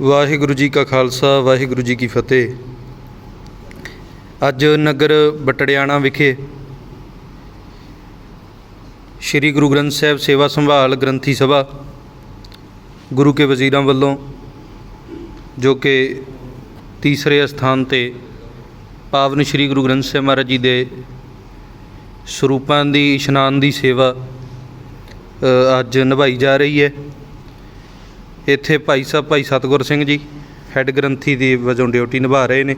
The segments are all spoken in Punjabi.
ਵਾਹਿਗੁਰੂ ਜੀ ਕਾ ਖਾਲਸਾ, ਵਾਹਿਗੁਰੂ ਜੀ ਕੀ ਫਤਿਹ। ਅੱਜ ਨਗਰ ਬਟੜਿਆਣਾ ਵਿਖੇ ਸ੍ਰੀ ਗੁਰੂ ਗ੍ਰੰਥ ਸਾਹਿਬ ਸੇਵਾ ਸੰਭਾਲ ਗ੍ਰੰਥੀ ਸਭਾ ਗੁਰੂ ਕੇ ਵਜ਼ੀਰਾਂ ਵੱਲੋਂ, ਜੋ ਕਿ ਤੀਸਰੇ ਸਥਾਨ ਤੇ ਪਾਵਨ ਸ੍ਰੀ ਗੁਰੂ ਗ੍ਰੰਥ ਸਾਹਿਬ ਮਹਾਰਾਜ ਜੀ ਦੇ ਸਰੂਪਾਂ ਦੀ ਇਸ਼ਨਾਨ ਦੀ ਸੇਵਾ ਅੱਜ ਨਿਭਾਈ ਜਾ ਰਹੀ ਹੈ। ਇੱਥੇ ਭਾਈ ਸਾਹਿਬ, ਭਾਈ ਸਤਗੁਰ ਸਿੰਘ ਜੀ, ਹੈੱਡ ਗ੍ਰੰਥੀ ਦੀ ਵਜੋਂ ਡਿਊਟੀ ਨਿਭਾ ਰਹੇ ਨੇ।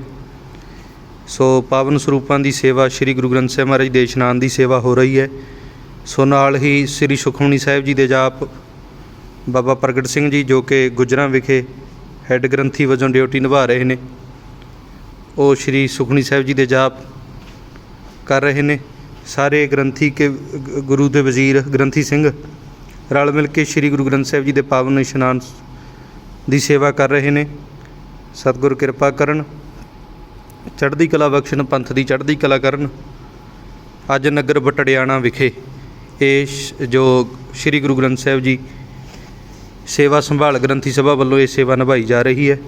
ਸੋ ਪਾਵਨ ਸਰੂਪਾਂ ਦੀ ਸੇਵਾ, ਸ੍ਰੀ ਗੁਰੂ ਗ੍ਰੰਥ ਸਾਹਿਬ ਮਹਾਰਾਜ ਦੇ ਇਸ਼ਨਾਨ ਦੀ ਸੇਵਾ ਹੋ ਰਹੀ ਹੈ। ਸੋ ਨਾਲ ਹੀ ਸ੍ਰੀ ਸੁਖਮਨੀ ਸਾਹਿਬ ਜੀ ਦੇ ਜਾਪ, ਬਾਬਾ ਪ੍ਰਗਟ ਸਿੰਘ ਜੀ ਜੋ ਕਿ ਗੁਜਰਾਂ ਵਿਖੇ ਹੈੱਡ ਗ੍ਰੰਥੀ ਵਜੋਂ ਡਿਊਟੀ ਨਿਭਾ ਰਹੇ ਨੇ, ਉਹ ਸ੍ਰੀ ਸੁਖਮਨੀ ਸਾਹਿਬ ਜੀ ਦੇ ਜਾਪ ਕਰ ਰਹੇ ਨੇ। ਸਾਰੇ ਗ੍ਰੰਥੀ ਕੇ ਗ- ਗੁਰੂ ਦੇ ਵਜ਼ੀਰ ਗ੍ਰੰਥੀ ਸਿੰਘ ਰਲ ਮਿਲ ਕੇ ਸ੍ਰੀ ਗੁਰੂ ਗ੍ਰੰਥ ਸਾਹਿਬ ਜੀ ਦੇ ਪਾਵਨ ਇਸ਼ਨਾਨ ਦੀ ਸੇਵਾ ਕਰ ਰਹੇ ਨੇ। ਸਤਿਗੁਰ ਕਿਰਪਾ ਕਰਨ। ਚੜ੍ਹਦੀ ਕਲਾ ਬਖਸ਼ਣ, ਪੰਥ ਦੀ ਚੜ੍ਹਦੀ ਕਲਾ ਕਰਨ। ਅੱਜ ਨਗਰ ਬਟੜਿਆਣਾ ਵਿਖੇ ਇਹ ਸ਼- ਜੋ ਸ੍ਰੀ ਗੁਰੂ ਗ੍ਰੰਥ ਸਾਹਿਬ ਜੀ ਸੇਵਾ ਸੰਭਾਲ ਗ੍ਰੰਥੀ ਸਭਾ ਵੱਲੋਂ ਇਹ ਸੇਵਾ ਨਿਭਾਈ ਜਾ ਰਹੀ ਹੈ।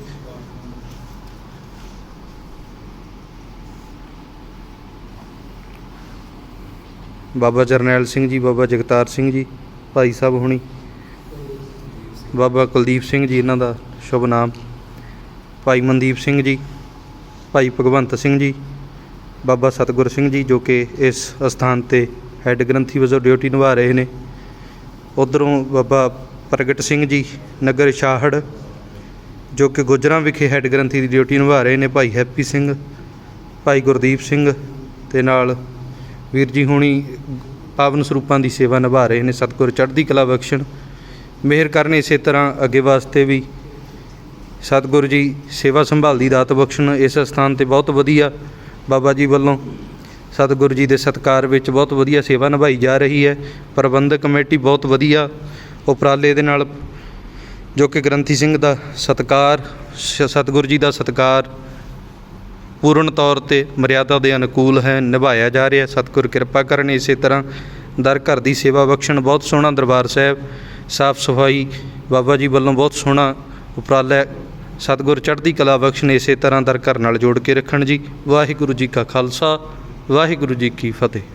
ਬਾਬਾ ਜਰਨੈਲ ਸਿੰਘ ਜੀ, ਬਾਬਾ ਜਗਤਾਰ ਸਿੰਘ ਜੀ ਭਾਈ ਸਾਹਿਬ ਹੁਣੀ। ਬਾਬਾ ਕੁਲਦੀਪ ਸਿੰਘ ਜੀ ਇਹਨਾਂ ਦਾ ਸ਼ੁਭ ਨਾਮ। ਭਾਈ ਮਨਦੀਪ ਸਿੰਘ ਜੀ, ਭਾਈ ਭਗਵੰਤ ਸਿੰਘ ਜੀ, ਬਾਬਾ ਸਤਗੁਰ ਸਿੰਘ ਜੀ ਜੋ ਕਿ ਇਸ ਅਸਥਾਨ ਤੇ ਹੈੱਡ ਗ੍ਰੰਥੀ ਵਜੋਂ ਡਿਊਟੀ ਨਿਭਾ ਰਹੇ ਨੇ। ਉਧਰੋਂ ਬਾਬਾ ਪ੍ਰਗਟ ਸਿੰਘ ਜੀ, ਨਗਰ ਸ਼ਾਹੜ, ਜੋ ਕਿ ਗੁਜਰਾਂ ਵਿਖੇ ਹੈੱਡ ਗ੍ਰੰਥੀ ਦੀ ਡਿਊਟੀ ਨਿਭਾ ਰਹੇ ਨੇ, ਭਾਈ ਹੈਪੀ ਸਿੰਘ, ਭਾਈ ਗੁਰਦੀਪ ਸਿੰਘ ਤੇ ਨਾਲ ਵੀਰ ਜੀ ਹੁਣੀ ਪਾਵਨ ਸਰੂਪਾਂ ਦੀ ਸੇਵਾ ਨਿਭਾ ਰਹੇ ਨੇ, ਸਤਿਗੁਰ ਚੜ੍ਹਦੀ ਕਲਾ ਬਖਸ਼ਣ। ਮਿਹਰ ਕਰਨ ਇਸੇ ਤਰ੍ਹਾਂ ਅੱਗੇ ਵਾਸਤੇ ਵੀ। ਸਤਿਗੁਰ ਜੀ ਸੇਵਾ ਸੰਭਾਲ ਦੀ ਦਾਤ ਬਖਸ਼ਣ ਇਸ ਸਥਾਨ ਤੇ ਬਹੁਤ ਵਧੀਆ ਬਾਬਾ ਜੀ ਵੱਲੋਂ। ਸਤਿਗੁਰ ਜੀ ਦੇ ਸਤਕਾਰ ਵਿੱਚ ਬਹੁਤ ਵਧੀਆ ਸੇਵਾ ਨਿਭਾਈ ਜਾ ਰਹੀ ਹੈ। ਪ੍ਰਬੰਧਕ ਕਮੇਟੀ ਬਹੁਤ ਵਧੀਆ ਉਪਰਾਲੇ ਦੇ ਨਾਲ, ਜੋ ਕਿ ਗ੍ਰੰਥੀ ਸਿੰਘ ਦਾ ਸਤਕਾਰ, ਸ- ਸਤਿਗੁਰ ਜੀ ਦਾ ਸਤਕਾਰ ਪੂਰਨ ਤੌਰ ਤੇ ਮਰਿਆਦਾ ਦੇ ਅਨੁਕੂਲ ਹੈ, ਨਿਭਾਇਆ ਜਾ ਰਿਹਾ ਸਤਿਗੁਰ ਕਿਰਪਾ ਕਰਨ ਇਸੇ ਤਰ੍ਹਾਂ ਦਰ ਘਰ ਦੀ ਸੇਵਾ ਬਖਸ਼ਣ, ਬਹੁਤ ਸੋਹਣਾ ਦਰਬਾਰ ਸਾਹਿਬ, ਸਾਫ਼ ਸਫ਼ਾਈ ਬਾਬਾ ਜੀ ਵੱਲੋਂ ਬਹੁਤ ਸੋਹਣਾ ਉਪਰਾਲਾ ਸਤਿਗੁਰ ਚੜ੍ਹਦੀ ਕਲਾ ਬਖਸ਼ਣ ਇਸੇ ਤਰ੍ਹਾਂ ਦਰ ਘਰ ਨਾਲ ਜੋੜ ਕੇ ਰੱਖਣ ਜੀ। ਵਾਹਿਗੁਰੂ ਜੀ ਕਾ ਖਾਲਸਾ, ਵਾਹਿਗੁਰੂ ਜੀ ਕੀ ਫਤਿਹ।